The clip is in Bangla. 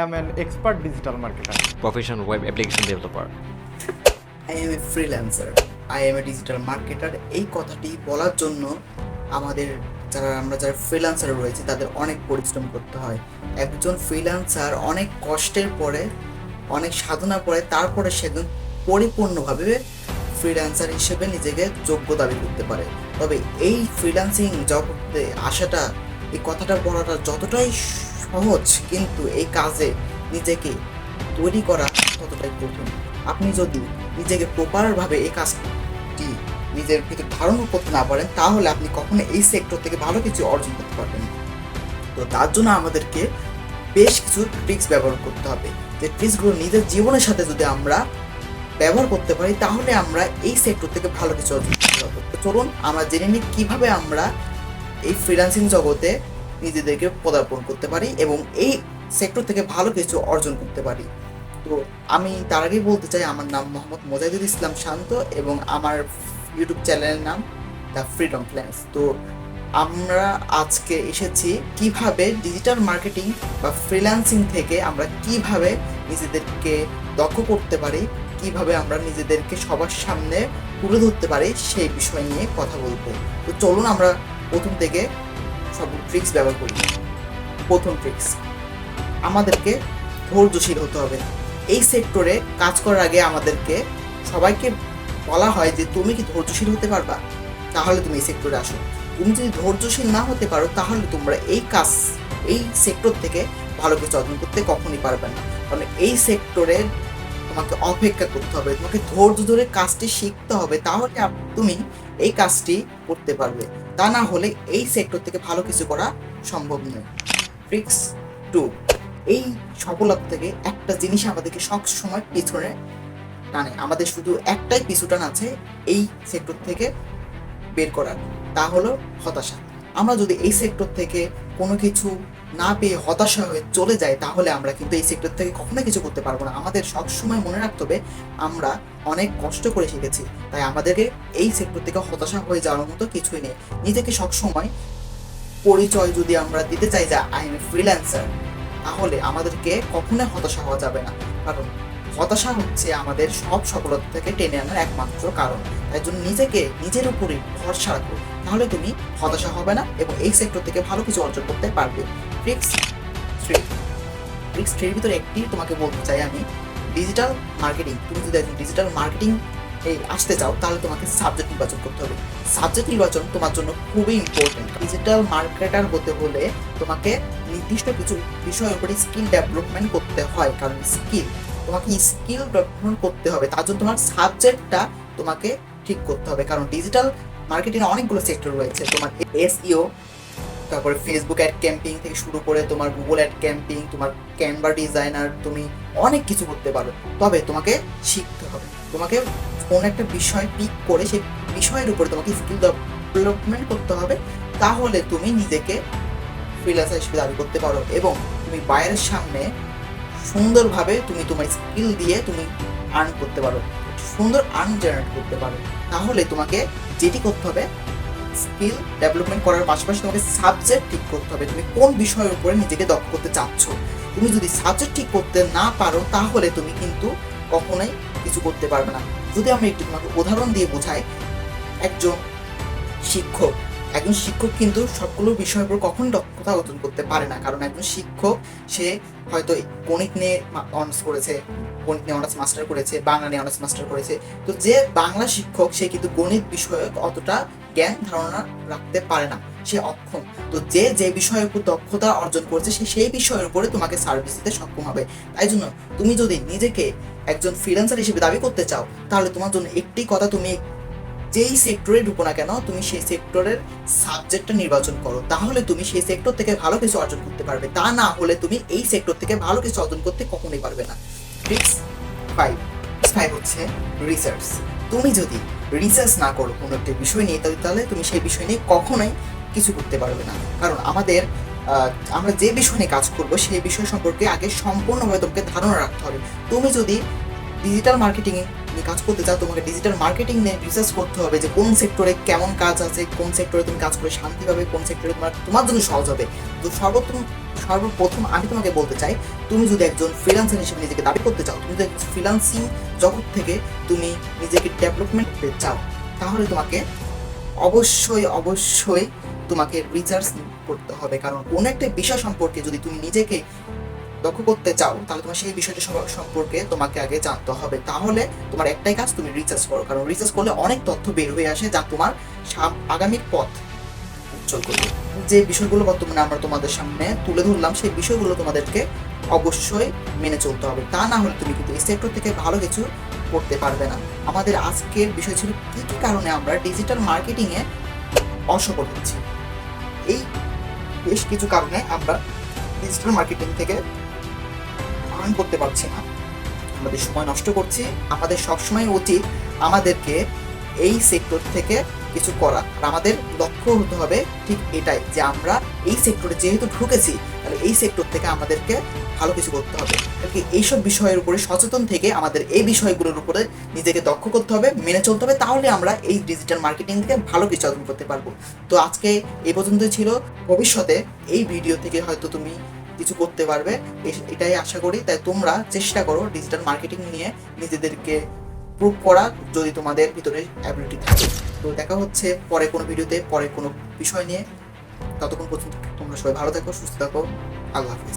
I am an expert digital marketer. professional web application developer. I am a freelancer I am a digital marketer এই কথাটি বলার জন্য আমাদের যারা আমরা যারা ফ্রিল্যান্সার রয়েছে তাদের অনেক পরিশ্রম করতে হয় একজন ফ্রিল্যান্সার অনেক কষ্টের পরে অনেক সাধনা পরে তারপরে সেদিন পরিপূর্ণভাবে ফ্রিল্যান্সার হিসেবে নিজেকে যোগ্য দাবি করতে পারে তবে এই ফ্রিল্যান্সিং জগতে আসাটা এই কথাটা বলাটা যতটাই সহজ, কিন্তু এই কাজে নিজেকে তৈরি করা ততটাই কঠিন। আপনি যদি নিজেকে প্রপারভাবে এই কাজটি নিজের ভিতর ধারণ করতে না পারেন, তাহলে আপনি কখনো এই সেক্টর থেকে ভালো কিছু অর্জন করতে পারবেন তো তার জন্য আমাদেরকে বেশ কিছু ট্রিক্স ব্যবহার করতে হবে। যে ট্রিক্সগুলো নিজের জীবনের সাথে যদি আমরা ব্যবহার করতে পারি, তাহলে আমরা এই সেক্টর থেকে ভালো কিছু অর্জন করতে পারব। চলুন, আমরা জেনে নিই কীভাবে আমরা এই ফ্রিল্যান্সিং জগতে নিজেদেরকে পদার্পণ করতে পারি এবং এই সেক্টর থেকে ভালো কিছু অর্জন করতে পারি। তো আমি তার আগেই বলতে চাই, আমার নাম মোহাম্মদ মোজাহিদুল ইসলাম শান্ত এবং আমার ইউটিউব চ্যানেলের নাম দ্য ফ্রিডম প্ল্যান্স তো আমরা আজকে এসেছি কীভাবে ডিজিটাল মার্কেটিং বা ফ্রিল্যান্সিং থেকে আমরা কীভাবে নিজেদেরকে দক্ষ করতে পারি, কীভাবে আমরা নিজেদেরকে সবার সামনে তুলে ধরতে পারি সেই বিষয় নিয়ে কথা বলতে তো চলুন আমরা প্রথম থেকে সব ট্রিক্স ব্যবহার করি। প্রথম ট্রিক্স আমাদেরকে ধৈর্যশীল হতে হবে। এই সেক্টরে কাজ করার আগে আমাদেরকে সবাইকে বলা হয় যে, তুমি কি ধৈর্যশীল হতে পারবা? তাহলে তুমি এই সেক্টরে আসো। তুমি যদি ধৈর্যশীল না হতে পারো, তাহলে তোমরা এই কাজ, এই সেক্টর থেকে ভালো কিছু অর্জন করতে কখনই পারবে না। কারণ এই সেক্টরে তোমাকে অপেক্ষা করতে হবে। তোমাকে ধৈর্য ধরে কাজটি শিখতে হবে। তাহলে তুমি এই কাজটি করতে পারবে। তা না হলে এই সেক্টর থেকে ভালো কিছু করা সম্ভব নয়। ট্রিক্স টু এই সফলতা থেকে একটা জিনিস আমাদেরকে সবসময় পিছনে টানে। আমাদের শুধু একটাই পিছু টান আছে এই সেক্টর থেকে বের করার, তা হলো হতাশা। আমরা যদি এই সেক্টর থেকে কোনো কিছু না পেয়ে হতাশা হয়ে চলে যায়, তাহলে আমরা কিন্তু এই সেক্টর থেকে কখনো কিছু করতে পারব না। আমাদের সবসময় মনে রাখতে হবে, আমরা অনেক কষ্ট করে শিখেছি, তাই আমাদেরকে এই সেক্টর থেকে হতাশা হয়ে যাওয়ার মতো কিছুই নেই। নিজেকে সবসময় পরিচয় যদি আমরা দিতে চাই যে আই এম ফ্রিল্যান্সার তাহলে আমাদেরকে কখনোই হতাশা হওয়া যাবে না। কারণ হতাশা হচ্ছে আমাদের সব সফলতা থেকে টেনে আনার একমাত্র কারণ। তাই জন্য নিজেকে, নিজের উপরে ভরসা রাখো। তাহলে তুমি হতাশা হবে না এবং এই সেক্টর থেকে ভালো কিছু অর্জন করতে পারবে। ট্রিক্স থ্রি থ্রির ভিতরে একটি তোমাকে বলতে চাই আমি ডিজিটাল মার্কেটিং তুমি যদি একজন ডিজিটাল মার্কেটিং এই আসতে চাও, তাহলে তোমাকে সাবজেক্ট নির্বাচন করতে হবে। সাবজেক্ট নির্বাচন তোমার জন্য খুবই ইম্পর্টেন্ট ডিজিটাল মার্কেটার হতে হলে তোমাকে নির্দিষ্ট কিছু বিষয়ের উপরে স্কিল ডেভেলপমেন্ট করতে হয়, কারণ স্কিল তোমাকে স্কিল ডেভেলপমেন্ট করতে হবে। তার জন্য তোমার সাবজেক্টটা তোমাকে ঠিক করতে হবে। কারণ ডিজিটাল মার্কেটিং অনেকগুলো সেক্টর রয়েছে। তোমার এসইও তারপরে ফেসবুক অ্যাড ক্যাম্পিং থেকে শুরু করে তোমার গুগল অ্যাড ক্যাম্পিং তোমার ক্যানভা ডিজাইনার তুমি অনেক কিছু করতে পারো। তবে তোমাকে শিখতে হবে। তোমাকে কোন একটা বিষয় পিক করে সেই বিষয়ের উপরে তোমাকে স্কিল ডেভেলপমেন্ট করতে হবে। তাহলে তুমি নিজেকে ফ্রিল্যান্সার হিসেবে দাবি করতে পারো এবং তুমি বাইরের সামনে সুন্দরভাবে তুমি তোমার স্কিল দিয়ে তুমি আর্ন করতে পারো সুন্দর আর্ন জেনারেট করতে পারো। তাহলে তোমাকে যেটি করতে হবে স্কিল ডেভেলপমেন্ট করার পাশাপাশি তোমাকে সাবজেক্ট ঠিক করতে হবে। তুমি কোন বিষয়ের উপরে নিজেকে দক্ষ করতে চাচ্ছ? তুমি যদি সাবজেক্ট ঠিক করতে না পারো, তাহলে তুমি কিন্তু কখনোই কিছু করতে পারবে না। যদি আমি একটু তোমাকে উদাহরণ দিয়ে বোঝাই, একজন শিক্ষক একজন শিক্ষক কিন্তু সবগুলো বিষয়ের উপর কখন দক্ষতা অর্জন করতে পারে না। কারণ একজন শিক্ষক, সে হয়তো গণিত নিয়ে অনার্স করেছে, গণিত নিয়ে অনার্স মাস্টার করেছে, বাংলা নিয়ে অনার্স মাস্টার করেছে। তো যে বাংলা শিক্ষক, সে কিন্তু গণিত বিষয়ক অতটা জ্ঞান, ধারণা রাখতে পারে না। সে অক্ষম। তো যে যে বিষয়ের উপর দক্ষতা অর্জন করেছে, সে সেই বিষয়ের উপরে তোমাকে সার্ভিস দিতে সক্ষম হবে। তাই জন্য তুমি যদি নিজেকে একজন ফ্রিল্যান্সার হিসেবে দাবি করতে চাও, তাহলে তোমার জন্য একটি কথা তুমি যেই সেক্টরে ঢুকো না কেন, তুমি সেই সেক্টরের সাবজেক্টটা নির্বাচন করো। তাহলে তুমি সেই সেক্টর থেকে ভালো কিছু অর্জন করতে পারবে। তা না হলে তুমি এই সেক্টর থেকে ভালো কিছু অর্জন করতে কখনোই পারবে না। ট্রিক্স ফাইভ ফাইভ হচ্ছে রিসার্চ তুমি যদি রিসার্চ না করো কোনো একটি বিষয় নিয়ে, তাহলে তাহলে তুমি সেই বিষয় নিয়ে কখনোই কিছু করতে পারবে না। কারণ আমাদের আমরা যে বিষয় নিয়ে কাজ করব, সেই বিষয় সম্পর্কে আগে সম্পূর্ণভাবে তোমাকে ধারণা রাখতে হবে। তুমি যদি ডিজিটাল মার্কেটিং তুমি কাজ করতে চাও, তোমাকে ডিজিটাল মার্কেটিং নিয়ে রিসার্চ করতে হবে যে কোন সেক্টরে কেমন কাজ আছে, কোন সেক্টরে তুমি কাজ করে শান্তি পাবে, কোন সেক্টরে তোমার তোমার জন্য সহজ হবে। তো সর্বোত্তম সর্বপ্রথম আমি তোমাকে বলতে চাই, তুমি যদি একজন ফ্রিল্যান্সার হিসেবে নিজেকে দাবি করতে চাও, তুমি যদি ফ্রিল্যান্সিং জগৎ থেকে তুমি নিজেকে ডেভেলপমেন্ট করতে চাও, তাহলে তোমাকে অবশ্যই অবশ্যই তোমাকে রিসার্চ করতে হবে। কারণ কোনো একটা বিষয় সম্পর্কে যদি তুমি নিজেকে দক্ষ করতে চাও, তাহলে তোমার সেই বিষয়টা সম- সম্পর্কে তোমাকে আগে জানতে হবে। তাহলে তোমার একটাই কাজ তুমি রিসার্চ করো, কারণ রিসার্চ করলে অনেক তথ্য বের হয়ে আসে যা তোমার আগামীর পথ উজ্জ্বল করবে। যে বিষয়গুলো বর্তমানে আমরা তোমাদের সামনে তুলে ধরলাম, সেই বিষয়গুলো তোমাদেরকে অবশ্যই মেনে চলতে হবে। তা না হলে তুমি কিন্তু এই সেক্টর থেকে ভালো কিছু করতে পারবে না। আমাদের আজকের বিষয় ছিল, কী কী কারণে আমরা ডিজিটাল মার্কেটিংয়ে অসফল হচ্ছি? এই বেশ কিছু কারণে আমরা ডিজিটাল মার্কেটিং থেকে আর্ন করতে পারছি না। আমাদের সময় নষ্ট করছি। আমাদের সবসময় উচিত আমাদেরকে এই সেক্টর থেকে কিছু করা। আর আমাদের লক্ষ্য হতে হবে ঠিক এটাই যে আমরা এই সেক্টরে যেহেতু ঢুকেছি, তাহলে এই সেক্টর থেকে আমাদেরকে ভালো কিছু করতে হবে। কি এইসব বিষয়ের উপরে সচেতন থেকে আমাদের এই বিষয়গুলোর উপরে নিজেকে দক্ষ করতে হবে, মেনে চলতে হবে, তাহলে আমরা এই ডিজিটাল মার্কেটিং থেকে ভালো কিছু অর্জন করতে পারব। তো আজকে এই পর্যন্তই ছিল। ভবিষ্যতে এই ভিডিও থেকে হয়তো তুমি কিছু করতে পারবে। এটাই আশা করি। তাই তোমরা চেষ্টা করো ডিজিটাল মার্কেটিং নিয়ে নিজেদেরকে প্রুভ করা যদি তোমাদের ভিতরে অ্যাবিলিটি থাকে। তো দেখা হচ্ছে পরে কোনো ভিডিওতে, পরে কোনো বিষয় নিয়ে। ততক্ষণ পর্যন্ত তোমরা সবাই ভালো থাকো, সুস্থ থাকো। আল্লাহ হাফিজ।